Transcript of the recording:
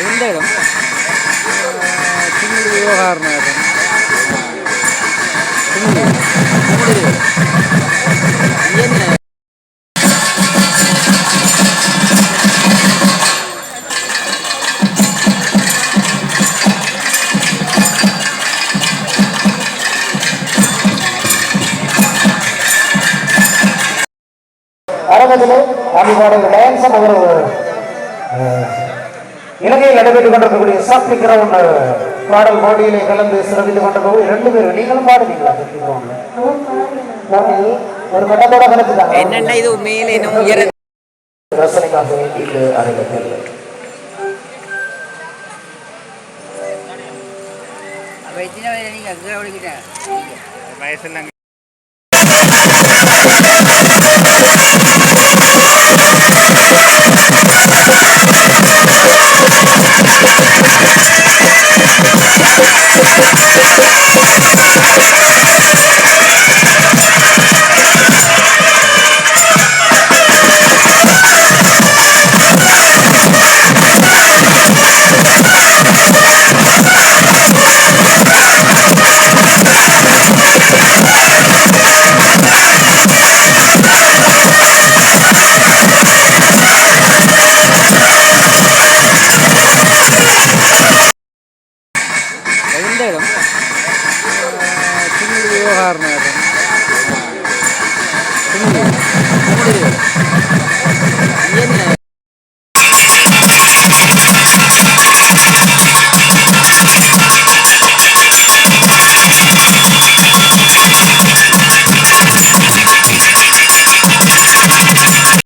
எந்த இடம் சின்னடி விவகார நகரம் என்ன அரங்கத்திலே நம்மளுடைய லயன்ஸ் அவர் இலங்கையில் நடைபெற்றுக் கொண்டிருக்கக்கூடிய சாப்டி கிரவுண்ட் பாடல் போட்டியிலே கலந்து சிறப்பித்துக் கொண்டிருக்கவும் இரண்டு பேரும். நீங்களும் பாடுவீங்களா? ஒரு கட்டத்தோட கலந்துட்டாங்க என்னென்ன இது? உண்மையிலே என்ன உயர ரசனைக்காக இந்த அரங்கத்தில் எந்த